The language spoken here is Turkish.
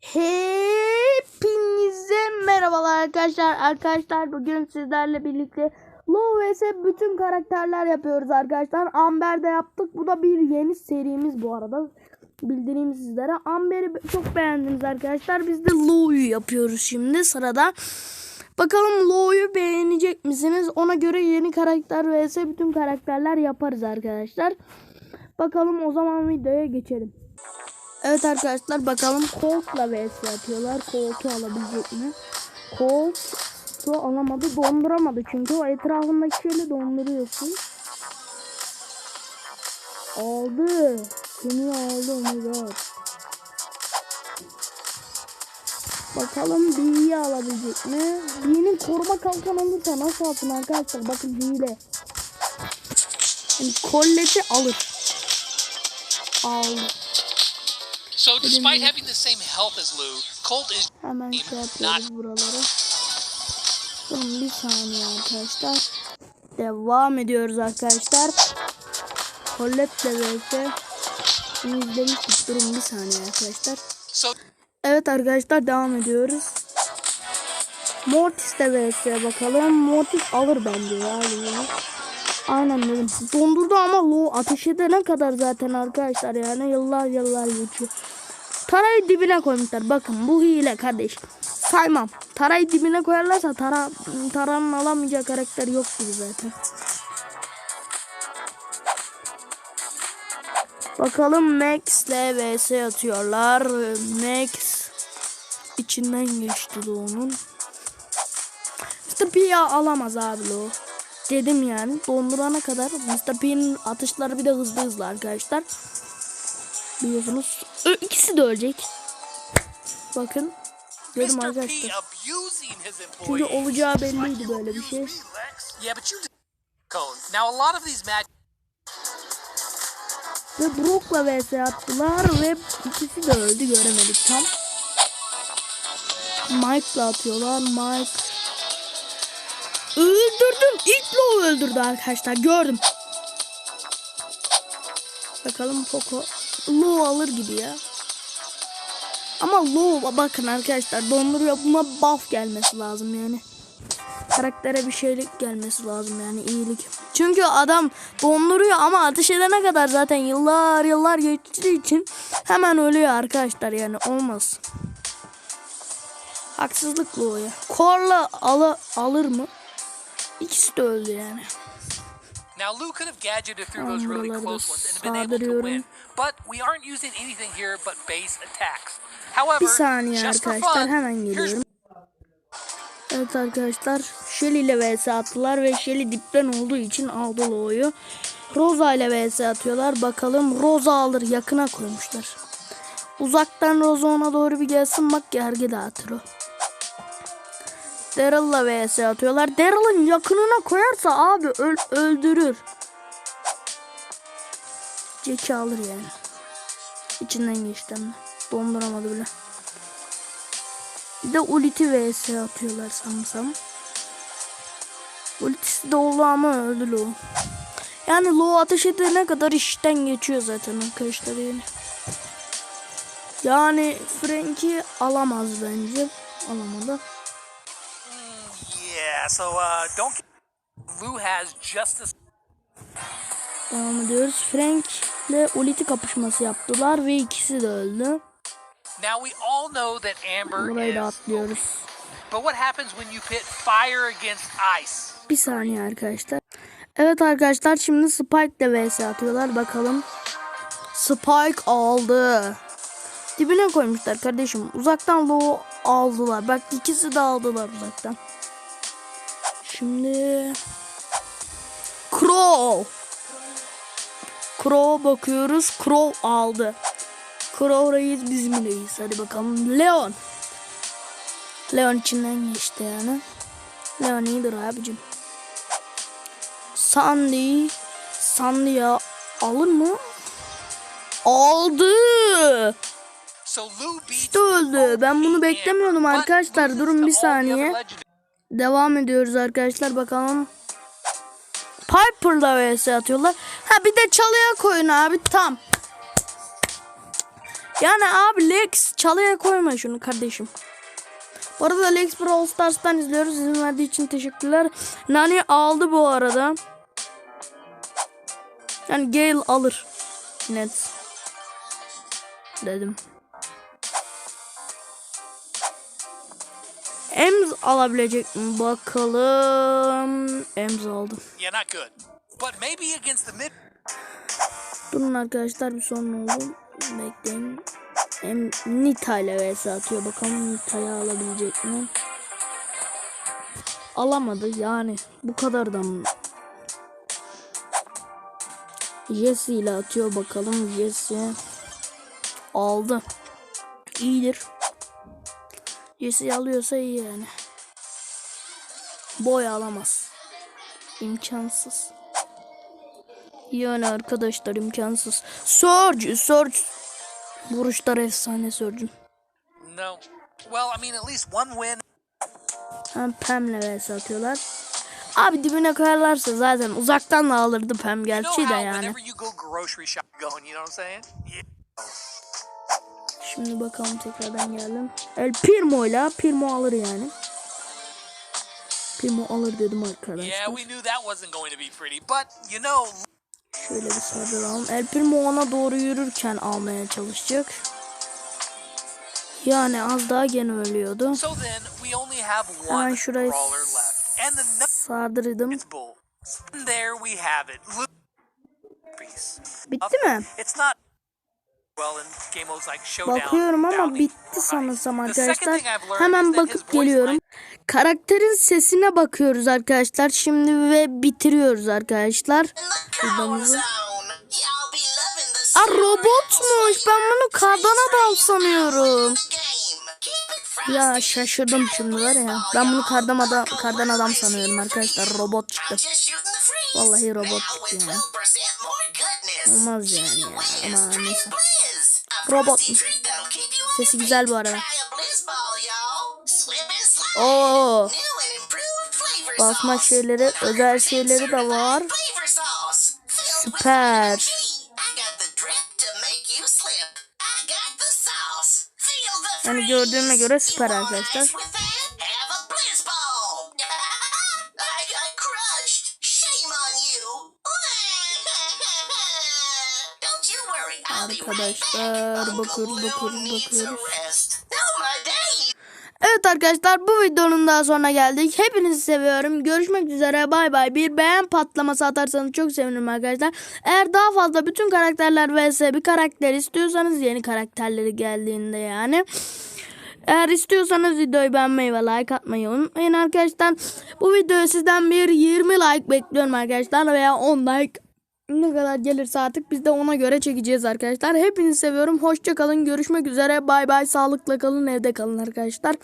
Hepinize merhabalar arkadaşlar. Arkadaşlar bugün sizlerle birlikte Low vs bütün karakterler yapıyoruz arkadaşlar. Amber'de yaptık. Bu da bir yeni serimiz bu arada. Bildireyim sizlere. Amber'i çok beğendiniz arkadaşlar. Biz de Low'yu yapıyoruz şimdi sırada. Bakalım Low'yu beğenecek misiniz? Ona göre yeni karakter vs bütün karakterler yaparız arkadaşlar. Bakalım o zaman videoya geçelim. Evet arkadaşlar bakalım Colt'la vs atıyorlar. Colt'u alabilecek mi? Colt'u alamadı. Donduramadı çünkü o etrafındaki şeyle donduruyorsun. Aldı. Seni aldı god. Bakalım B'yi alabilecek mi? B'nin koruma kalkan olursa nasıl alsın arkadaşlar? Bakın hile. Yani kolleti alır. Aldı. So, despite having the same health as Lou, Colt is Hemen şey yapıyoruz buraları. Durun bir saniye arkadaşlar. Devam ediyoruz arkadaşlar. Vs. Bunu izlemiştik. Durun bir saniye arkadaşlar. Evet arkadaşlar devam ediyoruz. Mortis de vs bakalım. Mortis alır bence ya. Aynen dedim. Dondurdu ama low ateş edene kadar zaten arkadaşlar yani yıllar yıllar geçiyor. Tarayı dibine koymuşlar. Bakın bu hile kardeş. Saymam. Tarayı dibine koyarlarsa tara, taranın alamayacağı karakter yok gibi zaten. Bakalım Max ile atıyorlar. Max içinden geçti de onun. Mr. P alamaz abi o. Dedim yani dondurana kadar Mr. P'nin atışları bir de hızlı hızlı arkadaşlar. Biliyorsunuz. İkisi de ölecek. Bakın. Gördüm arkadaşlar. Çünkü olacağı belliydi böyle bir şey. Ve Brock'la vs attılar ve ikisi de öldü göremedik tam. Mike'la atıyorlar. Mike öldürdüm. İlk Low öldürdü arkadaşlar. Gördüm. Bakalım Poco Low alır gibi ya. Ama Low bakın arkadaşlar donduruyor. Buna buff gelmesi lazım yani. Karaktere bir şeylik gelmesi lazım yani iyilik. Çünkü adam donduruyor ama ateş edene kadar zaten yıllar yıllar geçtiği için hemen ölüyor arkadaşlar yani olmaz. Haksızlık bu ya. Korla alı, alır mı? İkisi de öldü yani. Now, Lou could have gadgeted through those really close ones and been able to win. But we aren't using anything here but base attacks. However, Bir saniye just for arkadaşlar fun, hemen geliyorum. Evet arkadaşlar Shelly ile vs attılar ve Shelly dipten olduğu için aldı Lo'yu. Rosa ile vs atıyorlar. Bakalım Rosa alır. Yakına koymuşlar. Uzaktan Rosa ona doğru bir gelsin bak gergi dağıtır o. Daryl'la vs atıyorlar. Daryl'ın yakınına koyarsa abi öl- öldürür. Jack'i alır yani. İçinden geçti ama. Donduramadı bile. Bir de ulti vs atıyorlar sanırsam. Ultisi de oldu ama öldü Lo. Yani Lo ateş edene kadar işten geçiyor zaten arkadaşlar yani. Yani Frank'i alamaz bence. Alamadı. So uh, don't. Lou has just as. Devam ediyoruz. Frank ile ulti kapışması yaptılar ve ikisi de öldü. Now we all know that Amber Burayı da atlıyoruz. But what happens when you pit fire against ice? Bir saniye arkadaşlar. Evet arkadaşlar şimdi Spike ile vs atıyorlar. Bakalım. Spike aldı. Dibine koymuşlar kardeşim. Uzaktan low aldılar. Bak ikisi de aldılar uzaktan. Şimdi Crow. Crow bakıyoruz. Crow aldı. Crow reis bizim reis. Hadi bakalım. Leon. Leon içinden geçti yani. Leon iyidir abicim. Sandy. Sandy ya alır mı? Aldı. İşte öldü. Ben bunu beklemiyordum arkadaşlar. Durun bir saniye. Devam ediyoruz arkadaşlar bakalım. Piper'la vs atıyorlar. Ha bir de çalıya koyun abi tam. Yani abi Lex çalıya koyma şunu kardeşim. Bu arada Lex Brawl Stars'tan izliyoruz. İzin verdiği için teşekkürler. Nani aldı bu arada. Yani Gale alır. Net. Dedim. Ems alabilecek mi? Bakalım. Ems aldı. Yeah, not good. But maybe against the mid. Durun arkadaşlar bir sorun oldu. Bekleyin. Hem Nita ile vs atıyor. Bakalım Nita'yı alabilecek mi? Alamadı yani. Bu kadar da mı? Jesse ile atıyor bakalım. Jesse aldı. İyidir. Jesse alıyorsa iyi yani. Boy alamaz. İmkansız. Yani arkadaşlar imkansız. Surge, Surge. Vuruşlar efsane Surge'un. No. Well, I mean, at least one win. Hem Pam'le vs atıyorlar. Abi dibine koyarlarsa zaten uzaktan da alırdı Pam gerçi de yani. Şimdi bakalım tekrardan geldim. El Primo ile Primo alır yani. Primo alır dedim Yeah, arkadaşlar. we knew that wasn't going to be pretty, but you know, Şöyle bir sardıralım. El Primo ona doğru yürürken almaya çalışacak. Yani az daha gene ölüyordu. Hemen şurayı sardırdım. Bitti mi? Bakıyorum ama bitti sanırsam Heist. The second arkadaşlar. thing I've learned Hemen bakıp geliyorum. Karakterin sesine bakıyoruz arkadaşlar. Şimdi ve bitiriyoruz arkadaşlar. Videomuzu. Aa robotmuş. Ben bunu kardan adam sanıyorum. Ya şaşırdım şimdi var ya. Ben bunu kardan adam, kardan adam sanıyorum arkadaşlar. Robot çıktı. Vallahi robot çıktı yani. Olmaz yani ya. Ama neyse. Robotmuş. Sesi güzel bu arada. Oo. Basma şeyleri, özel şeyleri de var. Süper. Yani gördüğüme göre süper arkadaşlar. Arkadaşlar bakıyoruz bakıyoruz bakıyoruz. Evet arkadaşlar bu videonun daha sonuna geldik. Hepinizi seviyorum. Görüşmek üzere. Bay bay. Bir beğen patlaması atarsanız çok sevinirim arkadaşlar. Eğer daha fazla bütün karakterler vs bir karakter istiyorsanız yeni karakterleri geldiğinde yani. Eğer istiyorsanız videoyu beğenmeyi ve like atmayı unutmayın arkadaşlar. Bu videoya sizden bir 20 like bekliyorum arkadaşlar veya 10 like ne kadar gelirse artık biz de ona göre çekeceğiz arkadaşlar. Hepinizi seviyorum. Hoşça kalın. Görüşmek üzere. Bay bay. Sağlıkla kalın. Evde kalın arkadaşlar.